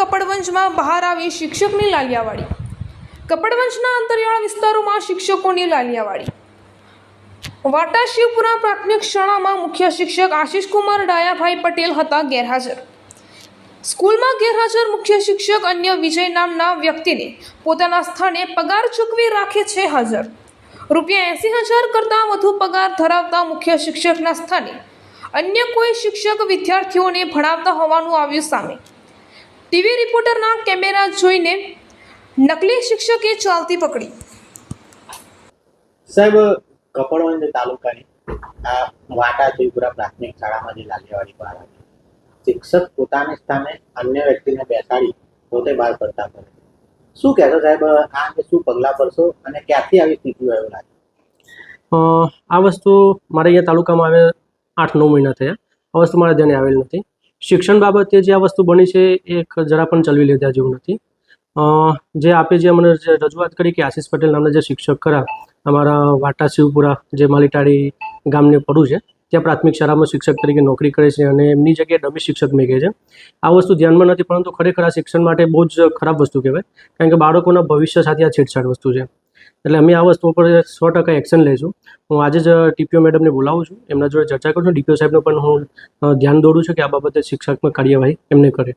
કપડવંજમાં બહાર આવી શિક્ષકની લાલિયાવાડી. કપડવંશના અંતરિયાળ વિસ્તારોમાં શિક્ષકોની લાલિયાવાડી. વાટા શિવપુરા પ્રાથમિક શાળામાં મુખ્ય શિક્ષક આશિષકુમાર ડાયાભાઈ પટેલ હતા ગેરહાજર. સ્કૂલમાં ગેરહાજર મુખ્ય શિક્ષક અન્ય વિજય નામના વ્યક્તિને પોતાના સ્થાને પગાર ચૂકવી રાખે છે હાજર. રૂપિયા એંસી હજાર કરતાં વધુ પગાર ધરાવતા મુખ્ય શિક્ષકના સ્થાને અન્ય કોઈ શિક્ષક વિદ્યાર્થીઓને ભણાવતા હોવાનું આવ્યું સામે. ટીવી રિપોર્ટરના કેમેરા જોઈને નકલી શિક્ષકે ચાલતી પકડી. સાહેબ કપડવંજ તાલુકાની આ વાટા જયપુરા પ્રાથમિક શાળામાં જે લાલિયાવાડી બહાર આવી શિક્ષક પોતાને સ્થાને અન્ય વ્યક્તિને બેસાડી પોતે બહાર પડતા કરે શું કહેશો સાહેબ આ અંગે શું પગલાં ભરશો અને ક્યાંથી આવી સ્થિતિ એવું લાગે? આ વસ્તુ મારે અહીંયા તાલુકામાં આવે આઠ નવ મહિના થયા. આ વસ્તુ મારા ધ્યાને આવેલ નથી. શિક્ષણ બાબતે જે આ વસ્તુ બની છે, એ જરા પણ ચલવી લીધા જેવું નથી. જે આપે જે મને જે રજૂઆત કરી કે આશીષ પટેલ નામના જે શિક્ષક ખરા, અમારા વાટા શિવપુરા જે માલીટાળી ગામને પડું છે, ત્યાં પ્રાથમિક શાળામાં શિક્ષક તરીકે નોકરી કરે છે અને એમની જગ્યાએ ડમી શિક્ષક મેં છે. આ વસ્તુ ધ્યાનમાં નથી, પરંતુ ખરેખર આ શિક્ષણ માટે બહુ જ ખરાબ વસ્તુ કહેવાય, કારણ કે બાળકોના ભવિષ્ય સાથે આ છેડછાડ વસ્તુ છે. એટલે અમે આ વસ્તુ ઉપર સો ટકા એક્શન લઈશું હું આજે જ ટીપીઓ મેડમને બોલાવું છું. એમના જોડે ચર્ચા કરું છું. ડીપીઓ સાહેબનું પણ હું ધ્યાન દોરું છું કે આ બાબતે શિક્ષકમાં કાર્યવાહી એમને કરે.